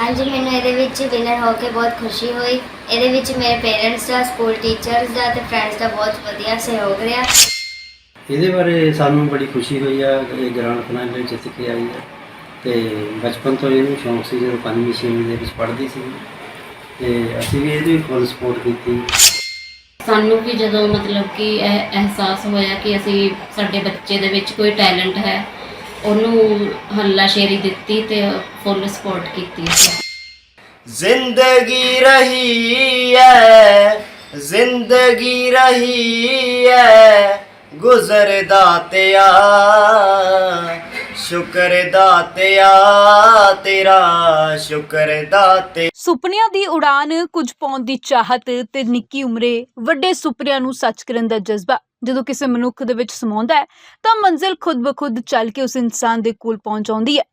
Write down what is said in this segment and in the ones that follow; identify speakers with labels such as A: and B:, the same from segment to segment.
A: ਹਾਂਜੀ ਮੈਨੂੰ ਇਹਦੇ ਵਿੱਚ ਵਿਨਰ ਹੋ ਕੇ ਬਹੁਤ ਖੁਸ਼ੀ ਹੋਈ। ਇਹਦੇ ਵਿੱਚ ਮੇਰੇ ਪੇਰੈਂਟਸ ਦਾ ਸਕੂਲ ਟੀਚਰਸ ਦਾ ਤੇ ਫਰੈਂਡਸ ਦਾ ਬਹੁਤ ਵਧੀਆ ਸਹਿਯੋਗ ਰਿਹਾ।
B: ਇਹਦੇ ਬਾਰੇ ਸਾਨੂੰ ਬੜੀ ਖੁਸ਼ੀ ਹੋਈ ਆ ਇਹ ਗ੍ਰਾਂਡ ਫਾਈਨਲ ਜਿੱਤ ਕੇ ਆਈ ਹੈ ਤੇ ਬਚਪਨ ਤੋਂ ਇਹਨੂੰ ਸ਼ੌਂਕ ਸੀ ਜਦੋਂ ਪੰਜਵੀਂ ਛੇਵੀਂ ਦੇ ਵਿੱਚ ਪੜ੍ਹਦੀ ਸੀ। ਤੇ ਅਸੀਂ ਵੀ ਇਹਦੀ ਫੁੱਲ ਸਪੋਰਟ ਕੀਤੀ।
C: ਸਾਨੂੰ ਵੀ ਜਦੋਂ ਮਤਲਬ ਕਿ ਇਹ ਅਹਿਸਾਸ ਹੋਇਆ ਕਿ ਅਸੀਂ ਸਾਡੇ ਬੱਚੇ ਦੇ ਵਿੱਚ ਕੋਈ ਟੈਲੈਂਟ ਹੈ ਉਹਨੂੰ ਹੱਲਾਸ਼ੇਰੀ ਦਿੱਤੀ ਤੇ ਫੁੱਲ ਸਪੋਰਟ ਕੀਤੀ
D: ਜ਼ਿੰਦਗੀ ਰਹੀ ਹੈ ਜ਼ਿੰਦਗੀ ਰਹੀ ਹੈ ਗੁਜ਼ਰਦਾ ਤਿਆ ਸ਼ੁਕਰ ਦਾਤਿਆ ਤੇਰਾ ਸ਼ੁਕਰ ਦਾਤੇ
E: ਸੁਪਨਿਆਂ ਦੀ ਉਡਾਨ ਕੁਝ ਪਾਉਣ ਦੀ ਚਾਹਤ ਤੇ ਨਿੱਕੀ ਉਮਰੇ ਵੱਡੇ ਸੁਪਨਿਆਂ ਨੂੰ ਸੱਚ ਕਰਨ ਦਾ ਜਜ਼ਬਾ ਜਦੋਂ ਕਿਸੇ ਮਨੁੱਖ ਦੇ ਵਿੱਚ ਸਮਾਉਂਦਾ ਹੈ, ਤਾਂ ਮੰਜ਼ਿਲ ਖੁਦ ਬਖੁਦ ਚੱਲ ਕੇ ਉਸ ਇਨਸਾਨ ਦੇ ਕੋਲ ਪਹੁੰਚ ਜਾਂਦੀ ਹੈ।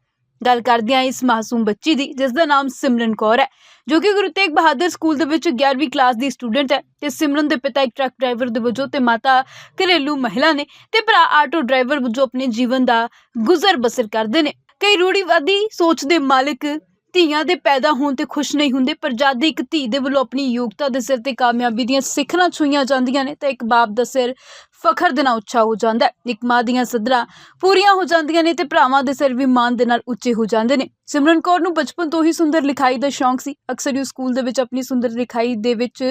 E: ਗੱਲ ਕਰਦੇ ਹਾਂ ਇਸ ਮਾਸੂਮ ਬੱਚੀ ਦੀ, ਜਿਸ ਦਾ ਨਾਮ ਸਿਮਰਨ ਕੌਰ ਹੈ, ਜੋ ਕਿ ਗੁਰੂ ਤੇਗ ਬਹਾਦਰ ਸਕੂਲ ਦੇ ਵਿੱਚ 11ਵੀਂ ਕਲਾਸ ਦੀ ਸਟੂਡੈਂਟ ਹੈ ਤੇ ਸਿਮਰਨ ਦੇ ਪਿਤਾ ਇੱਕ ਟਰੱਕ ਡਰਾਈਵਰ ਦੇ ਵਜੋਂ ਤੇ ਮਾਤਾ ਘਰੇਲੂ ਮਹਿਲਾ ਨੇ ਤੇ ਭਰਾ ਆਟੋ ਡਰਾਈਵਰ ਵਜੋਂ ਆਪਣੇ ਜੀਵਨ ਦਾ ਗੁਜ਼ਰ ਬਸਰ ਕਰਦੇ ਨੇ। ਕਈ ਰੂੜੀਵਾਦੀ ਸੋਚ ਦੇ ਮਾਲਕ ਧੀਆਂ ਦੇ ਪੈਦਾ ਹੋਣ ਤੇ ਖੁਸ਼ ਨਹੀਂ ਹੁੰਦੇ, ਪਰ ਜਦ ਇੱਕ ਧੀ ਦੇ ਵੱਲੋਂ ਆਪਣੀ ਯੋਗਤਾ ਦੇ ਸਿਰ ਤੇ ਕਾਮਯਾਬੀ ਦੀਆਂ ਸਿਖਰਾਂ ਛੂਈਆਂ ਜਾਂਦੀਆਂ ਨੇ, ਤਾਂ ਇੱਕ ਬਾਪ ਦਾ ਸਿਰ ਫਖਰ ਦੇ ਨਾਲ ਉੱਚਾ ਹੋ ਜਾਂਦਾ ਹੈ। ਇੱਕ ਮਾਂ ਦੀਆਂ ਸਦਰਾਂ ਪੂਰੀਆਂ ਹੋ ਜਾਂਦੀਆਂ ਨੇ ਤੇ ਭਰਾਵਾਂ ਦੇ ਸਿਰ ਵੀ ਮਾਣ ਦੇ ਨਾਲ ਉੱਚੇ ਹੋ ਜਾਂਦੇ ਨੇ। ਸਿਮਰਨ ਕੌਰ ਨੂੰ ਬਚਪਨ ਤੋਂ ਹੀ ਸੁੰਦਰ ਲਿਖਾਈ ਦਾ ਸ਼ੌਂਕ ਸੀ। ਅਕਸਰ ਹੀ ਉਹ ਸਕੂਲ ਦੇ ਵਿੱਚ ਆਪਣੀ ਸੁੰਦਰ ਲਿਖਾਈ ਦੇ ਵਿੱਚ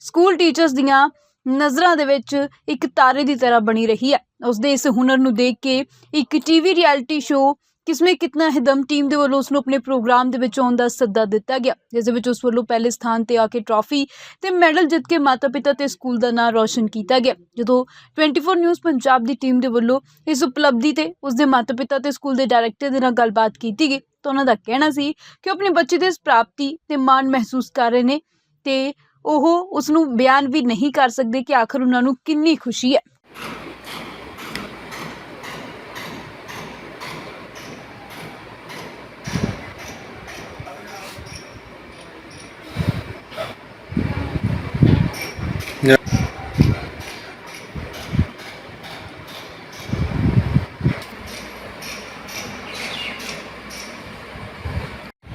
E: ਸਕੂਲ ਟੀਚਰਸ ਦੀਆਂ ਨਜ਼ਰਾਂ ਦੇ ਵਿੱਚ ਇੱਕ ਤਾਰੇ ਦੀ ਤਰ੍ਹਾਂ ਬਣੀ ਰਹੀ ਹੈ। ਉਸਦੇ ਇਸ ਹੁਨਰ ਨੂੰ ਦੇਖ ਕੇ ਇੱਕ ਟੀਵੀ ਰਿਐਲਿਟੀ ਸ਼ੋਅ ਕਿਸਮੇ ਕਿਤਨਾ ਹੈ ਟੀਮ ਦੇ ਵੱਲੋਂ ਉਸ ਨੂੰ ਆਪਣੇ ਪ੍ਰੋਗਰਾਮ ਦੇ ਵਿੱਚ ਆਉਣ ਦਾ ਸੱਦਾ ਦਿੱਤਾ ਗਿਆ, ਜਿਸ ਦੇ ਵਿੱਚ ਉਸ ਵੱਲੋਂ ਪਹਿਲੇ ਸਥਾਨ ਤੇ ਆ ਕੇ ਟਰਾਫੀ ਤੇ ਮੈਡਲ ਜਿੱਤ ਕੇ ਮਾਤਾ-ਪਿਤਾ ਤੇ ਸਕੂਲ ਦਾ ਨਾਮ ਰੌਸ਼ਨ ਕੀਤਾ ਗਿਆ। ਜਦੋਂ 24 ਨਿਊਜ਼ ਪੰਜਾਬ ਦੀ ਟੀਮ ਦੇ ਵੱਲੋਂ ਇਸ ਉਪਲਬਧੀ ਤੇ ਉਸ ਦੇ ਮਾਤਾ-ਪਿਤਾ ਤੇ ਸਕੂਲ ਦੇ ਡਾਇਰੈਕਟਰ ਦੇ ਨਾਲ ਗੱਲਬਾਤ ਕੀਤੀ ਗਈ, ਤਾਂ ਉਹਨਾਂ ਦਾ ਕਹਿਣਾ ਸੀ ਕਿ ਉਹ ਆਪਣੇ ਬੱਚੇ ਦੇ ਇਸ ਪ੍ਰਾਪਤੀ ਤੇ ਮਾਣ ਮਹਿਸੂਸ ਕਰ ਰਹੇ ਨੇ ਤੇ ਉਹ ਉਸ ਨੂੰ ਬਿਆਨ ਵੀ ਨਹੀਂ ਕਰ ਸਕਦੇ ਕਿ ਆਖਰ ਉਹਨਾਂ ਨੂੰ ਕਿੰਨੀ ਖੁਸ਼ੀ ਹੈ।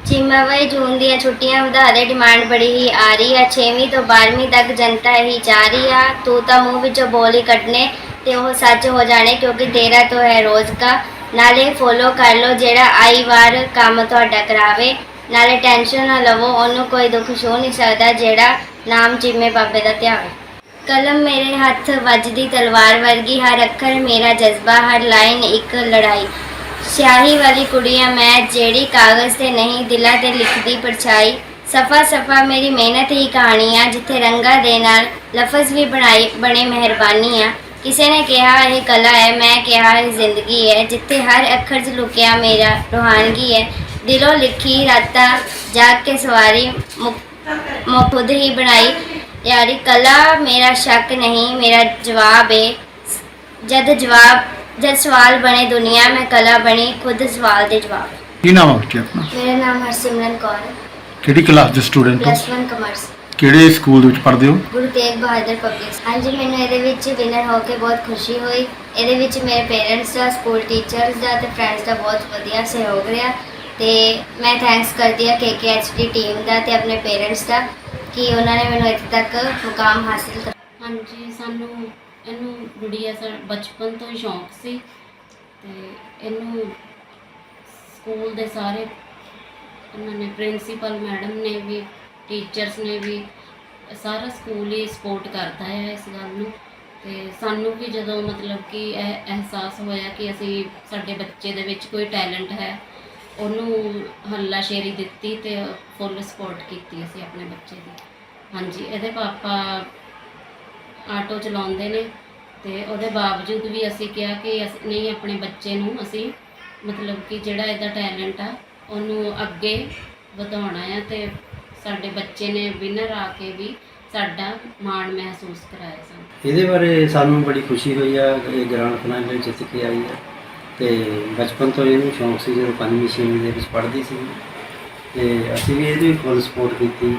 A: ਚੀਮਾ ਵਈ ਜੂਨ ਦੀਆਂ ਛੁੱਟੀਆਂ ਵਧਾ ਦੇ ਡਿਮਾਂਡ ਬੜੀ ਹੀ ਆ ਰਹੀ ਆ। 6ਵੀਂ ਤੋਂ 12ਵੀਂ ਤੱਕ ਜਨਤਾ ਇਹੀ ਚਾਹ ਰਹੀ ਆ। ਤੂੰ ਤਾਂ ਮੂੰਹ ਵਿੱਚੋਂ ਬੋਲ ਹੀ ਕੱਢਨੇ ਤੇ ਉਹ ਸੱਚ ਹੋ ਜਾਣੇ ਕਿਉਂਕਿ ਤੇਰਾ ਤੋਂ ਹੈ ਰੋਜ਼ ਕਾ ਨਾਲੇ ਫੋਲੋ ਕਰ ਲਓ ਜਿਹੜਾ ਆਈ ਵਾਰ ਕੰਮ ਤੁਹਾਡਾ ਕਰਾਵੇ। ਨਾਲੇ ਟੈਨਸ਼ਨ ਨਾ ਲਵੋ, ਉਹਨੂੰ ਕੋਈ ਦੁੱਖ ਛੋ ਨਹੀਂ ਸਕਦਾ ਜਿਹੜਾ ਨਾਮ ਚੀਮੇ ਬਾਬੇ ਦਾ ਧਿਆਵੇ ਕਲਮ ਮੇਰੇ ਹੱਥ ਵੱਜਦੀ ਤਲਵਾਰ ਵਰਗੀ, ਹਰ ਅੱਖਰ ਮੇਰਾ ਜਜ਼ਬਾ, ਹਰ ਲਾਈਨ ਇੱਕ ਲੜਾਈ। ਸਿਆਹੀ ਵਾਲੀ ਕੁੜੀਆਂ ਮੈਂ, ਜਿਹੜੀ ਕਾਗਜ਼ ਤੇ ਨਹੀਂ, ਦਿਲਾਂ ਤੇ ਲਿਖਦੀ ਪਰਛਾਈ। ਸਫਾ ਸਫਾ ਮੇਰੀ ਮਿਹਨਤ ਹੀ ਕਹਾਣੀ ਆ, ਜਿੱਥੇ ਰੰਗਾਂ ਦੇ ਨਾਲ ਲਫ਼ਜ਼ ਵੀ ਬਣਾਈ, ਬਣੇ ਮਿਹਰਬਾਨੀ ਆ। ਕਿਸੇ ਨੇ ਕਿਹਾ ਇਹ ਕਲਾ ਹੈ, ਮੈਂ ਕਿਹਾ ਇਹ ਜ਼ਿੰਦਗੀ ਹੈ, ਜਿੱਥੇ ਹਰ ਅੱਖਰ 'ਚ ਲੁਕਿਆ ਮੇਰਾ ਰੋਹਾਨਗੀ ਹੈ। ਦਿਲੋਂ ਲਿਖੀ ਰਾਤਾਂ ਜਾਗ ਕੇ ਸਵਾਰੀ ਮੁਕ- ਮੈਂ ਖੁਦ ਹੀ ਬਣਾਈ। ਯਾਰੀ ਕਲਾ ਮੇਰਾ ਸ਼ੱਕ ਨਹੀਂ, ਮੇਰਾ ਜਵਾਬ ਹੈ ਜਦ ਜਵਾਬ ਜਦ ਸਵਾਲ ਬਣੇ ਦੁਨੀਆ ਮੈਂ ਕਲਾ ਬਣੀ ਖੁਦ ਸਵਾਲ ਦੇ ਜਵਾਬ।
F: ਕੀ ਨਾਮ ਹੈ ਬੱਚੇ ਆਪਣਾ?
A: ਮੇਰਾ ਨਾਮ ਹਰਸਿਮਰਨ ਕੌਰ ਹੈ।
F: ਕਿਹੜੀ ਕਲਾਸ ਦੇ ਸਟੂਡੈਂਟ ਹੋ?
A: ਪਲੱਸ 1 ਕਮਰਸ
F: ਕਿਹੜੇ ਸਕੂਲ ਦੇ ਵਿੱਚ ਪੜ੍ਹਦੇ ਹੋ?
A: ਗੁਰੂ ਤੇਗ ਬਹਾਦਰ ਪਬਲਿਕ ਹਾਂਜੀ ਮੈਨੂੰ ਇਹਦੇ ਵਿੱਚ ਵਿਨਰ ਹੋ ਕੇ ਬਹੁਤ ਖੁਸ਼ੀ ਹੋਈ। ਇਹਦੇ ਵਿੱਚ ਮੇਰੇ ਪੇਰੈਂਟਸ ਦਾ ਸਕੂਲ ਟੀਚਰਸ ਦਾ ਤੇ ਫਰੈਂਡਸ ਦਾ ਬਹੁਤ ਵਧੀਆ ਸਹਿਯੋਗ ਰਿਹਾ। ਤੇ ਮੈਂ ਥੈਂਕਸ ਕਰਦੀ ਹਾਂ KKHD ਟੀਮ ਦਾ ਤੇ ਆਪਣੇ ਪੇਰੈਂਟਸ ਦਾ ਕਿ ਉਹਨਾਂ ਨੇ ਮੈਨੂੰ ਇੱਥੇ ਤੱਕ ਮੁਕਾਮ ਹਾਸਿਲ ਕਰ
C: ਹਾਂਜੀ ਸਾਨੂੰ ਇਹਨੂੰ ਗੁੜੀਆ ਸਾ, ਬਚਪਨ ਤੋਂ ਹੀ ਸ਼ੌਂਕ ਸੀ ਤੇ ਇਹਨੂੰ ਸਕੂਲ ਦੇ ਸਾਰੇ ਉਹਨਾਂ ਨੇ, ਪ੍ਰਿੰਸੀਪਲ ਮੈਡਮ ਨੇ ਵੀ, ਟੀਚਰਸ ਨੇ ਵੀ, ਸਾਰਾ ਸਕੂਲ ਹੀ ਸਪੋਰਟ ਕਰਦਾ ਹੈ ਇਸ ਗੱਲ ਨੂੰ। ਤੇ ਸਾਨੂੰ ਵੀ ਜਦੋਂ ਮਤਲਬ ਕਿ ਇਹ ਅਹਿਸਾਸ ਹੋਇਆ ਕਿ ਅਸੀਂ ਸਾਡੇ ਬੱਚੇ ਦੇ ਵਿੱਚ ਕੋਈ ਟੈਲੈਂਟ ਹੈ, ਉਹਨੂੰ ਹੱਲਾਸ਼ੇਰੀ ਦਿੱਤੀ ਤੇ ਫੁੱਲ ਸਪੋਰਟ ਕੀਤੀ ਅਸੀਂ ਆਪਣੇ ਬੱਚੇ ਦੀ। ਹਾਂਜੀ, ਇਹਦੇ ਪਾਪਾ ਆਟੋ ਚਲਾਉਂਦੇ ਨੇ ਤੇ ਉਹਦੇ ਬਾਵਜੂਦ ਵੀ ਅਸੀਂ ਕਿਹਾ ਕਿ ਅਸੀਂ, ਨਹੀਂ, ਆਪਣੇ ਬੱਚੇ ਨੂੰ ਅਸੀਂ ਮਤਲਬ ਕਿ ਜਿਹੜਾ ਇਹਦਾ ਟੈਲੈਂਟ ਆ, ਉਹਨੂੰ ਅੱਗੇ ਵਧਾਉਣਾ ਆ ਤੇ ਸਾਡੇ ਬੱਚੇ ਨੇ ਵਿਨਰ ਆ ਕੇ ਵੀ ਸਾਡਾ ਮਾਣ ਮਹਿਸੂਸ ਕਰਾਇਆ ਸਾਨੂੰ।
B: ਇਹਦੇ ਬਾਰੇ ਸਾਨੂੰ ਬੜੀ ਖੁਸ਼ੀ ਹੋਈ ਆ ਇਹ ਗ੍ਰਾਂਡ ਫਾਈਨਲ ਜਿੱਤ ਕੇ ਆਈ ਹੈ ਤੇ ਬਚਪਨ ਤੋਂ ਇਹਨੂੰ ਸ਼ੌਂਕ ਸੀ, ਜਦੋਂ ਪੰਜਵੀਂ, ਛੇਵੀਂ ਦੇ ਵਿੱਚ ਪੜ੍ਹਦੀ ਸੀ। ਤੇ ਅਸੀਂ ਵੀ ਇਹਦੀ ਫੁੱਲ ਸਪੋਰਟ ਕੀਤੀ।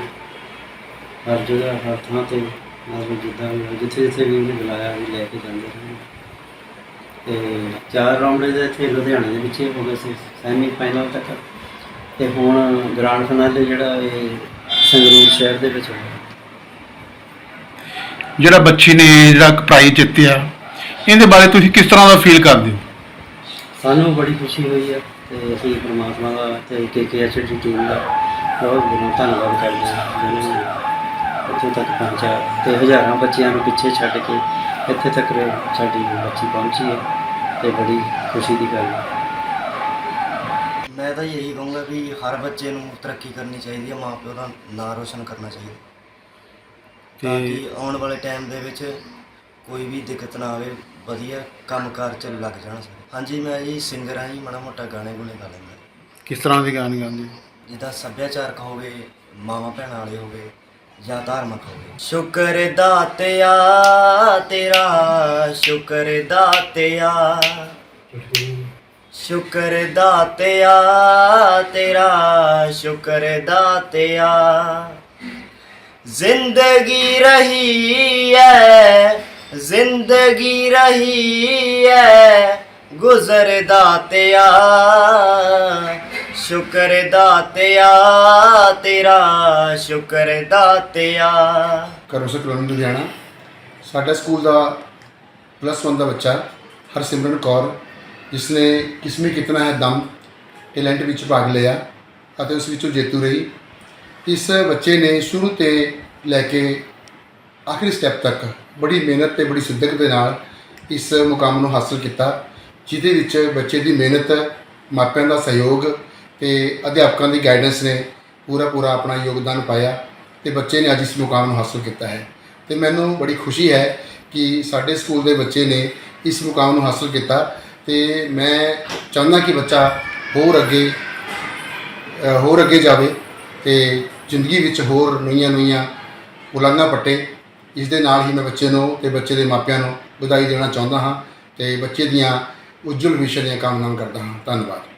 B: ਹਰ ਜਗ੍ਹਾ, ਹਰ ਥਾਂ ਤੇ ਮਤਲਬ ਜਿੱਦਾਂ ਵੀ ਜਿੱਥੇ ਜਿੱਥੇ ਵੀ ਉਹਨੇ ਬੁਲਾਇਆ ਵੀ ਲੈ ਕੇ ਜਾਂਦੇ ਰਹੇ। ਤੇ ਚਾਰ ਰਾਉਂਡ ਇਹਦੇ ਇੱਥੇ ਲੁਧਿਆਣੇ ਦੇ ਵਿੱਚ ਹੀ ਗਏ ਸੀ ਸੈਮੀ ਫਾਈਨਲ ਤੱਕ। ਤੇ ਹੁਣ ਗ੍ਰਾਂਡ ਫਾਈਨਲ ਜਿਹੜਾ ਇਹ ਸੰਗਰੂਰ ਸ਼ਹਿਰ ਦੇ ਵਿੱਚ ਹੋਇਆ।
F: ਜਿਹੜਾ ਬੱਚੀ ਨੇ ਜਿਹੜਾ ਪ੍ਰਾਈਜ਼ ਜਿੱਤਿਆ ਇਹਦੇ ਬਾਰੇ ਤੁਸੀਂ ਕਿਸ ਤਰ੍ਹਾਂ ਦਾ ਫੀਲ ਕਰਦੇ ਹੋ?
B: ਸਾਨੂੰ ਬੜੀ ਖੁਸ਼ੀ ਹੋਈ ਹੈ ਤੇ ਅਸੀਂ ਪ੍ਰਮਾਤਮਾ ਦਾ ਤੇ ਕੇਕੇਐਚ ਦੀ ਟੀਮ ਦਾ ਬਹੁਤ ਬਹੁਤ ਧੰਨਵਾਦ ਕਰਦੇ ਹਾਂ। ਨੇ ਇੱਥੇ ਤੱਕ ਪਹੁੰਚਾ ਤੇ ਹਜ਼ਾਰਾਂ ਬੱਚਿਆਂ ਨੂੰ ਪਿੱਛੇ ਛੱਡ ਕੇ ਇੱਥੇ ਤੱਕ ਸਾਡੀ ਬੱਚੀ ਪਹੁੰਚੀ ਹੈ ਤੇ ਬੜੀ ਖੁਸ਼ੀ ਦੀ ਗੱਲ ਹੈ।
D: ਮੈਂ ਤਾਂ ਇਹੀ ਕਹੂੰਗਾ ਵੀ ਹਰ ਬੱਚੇ ਨੂੰ ਤਰੱਕੀ ਕਰਨੀ ਚਾਹੀਦੀ ਹੈ ਮਾਪਿਓ ਦਾ ਨਾਂ ਰੋਸ਼ਨ ਕਰਨਾ ਚਾਹੀਦਾ। ਤਾਂ ਕਿ ਆਉਣ ਵਾਲੇ ਟਾਈਮ ਦੇ ਵਿੱਚ ਕੋਈ ਵੀ ਦਿੱਕਤ ਨਾ ਆਵੇ ਵਧੀਆ ਕੰਮਕਾਰ ਚ ਲੱਗ ਜਾਣ ਸਾਰੇ। ਹਾਂਜੀ ਮੈਂ ਜੀ ਸਿੰਗਰ ਹਾਂ ਜੀ ਮਾੜਾ ਮੋਟਾ ਗਾਣੇ ਗੁਣੇ ਗਾ ਲੈਂਦਾ।
F: ਕਿਸ ਤਰ੍ਹਾਂ ਦੇ ਗਾਣੇ ਗਾਉਂਦੇ
D: ਜਿੱਦਾਂ ਸੱਭਿਆਚਾਰਕ ਹੋਵੇ ਮਾਵਾਂ ਭੈਣਾਂ ਵਾਲੇ ਹੋਵੇ ਜਾਂ ਧਾਰਮਿਕ ਹੋਵੇ ਸ਼ੁਕਰ ਦਾਤਿਆ ਤੇਰਾ ਸ਼ੁਕਰ ਦਾਤਿਆ ਸ਼ੁਕਰ ਦਾਤਿਆ ਤੇਰਾ ਸ਼ੁਕਰ ਦਾਤਿਆ ਜ਼ਿੰਦਗੀ ਰਹੀ ਹੈ ਜ਼ਿੰਦਗੀ ਰਹੀ ਹੈ ਗੁਜ਼ਰ ਦਾਤਿਆ ਸ਼ੁਕਰ ਦਾਤਿਆ, ਤੇਰਾ ਸ਼ੁਕਰ ਦਾਤਿਆ।
G: ਕਰੋਸਾ ਕਲੋਨੀ ਲੁਧਿਆਣਾ। ਸਾਡਾ ਸਕੂਲ ਦਾ ਪਲੱਸ 1 ਦਾ ਬੱਚਾ, ਹਰਸਿਮਰਨ ਕੌਰ ਜਿਸ ਨੇ ਕਿਸਮੇ ਕਿਤਨਾ ਹੈ ਦਮ, ਟੈਲੈਂਟ ਵਿੱਚ ਭਾਗ ਲਿਆ ਅਤੇ ਉਸ ਵਿੱਚੋਂ ਜੇਤੂ ਰਹੀ। ਇਸ ਬੱਚੇ ਨੇ ਸ਼ੁਰੂ ਤੇ ਲੈ ਕੇ ਆਖਰੀ ਸਟੈਪ ਤੱਕ ਬੜੀ ਮਿਹਨਤ ਤੇ ਬੜੀ ਸਿੱਧਕ ਦੇ ਨਾਲ ਇਸ ਮੁਕਾਮ ਨੂੰ ਹਾਸਲ ਕੀਤਾ, ਜਿਹਦੇ ਵਿੱਚ ਬੱਚੇ ਦੀ ਮਿਹਨਤ, ਮਾਪਿਆਂ ਦਾ ਸਹਿਯੋਗ ਤੇ ਅਧਿਆਪਕਾਂ ਦੀ ਗਾਈਡੈਂਸ ਨੇ ਪੂਰਾ ਪੂਰਾ ਆਪਣਾ ਯੋਗਦਾਨ ਪਾਇਆ ਤੇ ਬੱਚੇ ਨੇ ਅੱਜ ਇਸ ਮੁਕਾਮ ਨੂੰ ਹਾਸਲ ਕੀਤਾ ਹੈ। ਤੇ ਮੈਨੂੰ ਬੜੀ ਖੁਸ਼ੀ ਹੈ ਕਿ ਸਾਡੇ ਸਕੂਲ ਦੇ ਬੱਚੇ ਨੇ ਇਸ ਮੁਕਾਮ ਨੂੰ ਹਾਸਲ ਕੀਤਾ ਤੇ ਮੈਂ ਚਾਹੁੰਦਾ ਕਿ ਬੱਚਾ ਹੋਰ ਅੱਗੇ ਹੋਰ ਅੱਗੇ ਜਾਵੇ ਤੇ ਜ਼ਿੰਦਗੀ ਵਿੱਚ ਹੋਰ ਨਵੀਆਂ ਨਵੀਆਂ ਬੁਲੰਦਾਂ ਪੱਟੇ। ਇਸ ਦੇ ਨਾਲ ਹੀ ਮੈਂ ਬੱਚੇ ਨੂੰ ਤੇ ਬੱਚੇ ਦੇ ਮਾਪਿਆਂ ਨੂੰ ਵਧਾਈ ਦੇਣਾ ਚਾਹੁੰਦਾ ਹਾਂ ਤੇ ਬੱਚੇ ਦੀਆਂ ਉਜਵਲ ਵਿਸ਼ੇ ਦੀਆਂ ਕਾਮਨਾਵਾਂ ਕਰਦਾ ਹਾਂ। ਧੰਨਵਾਦ।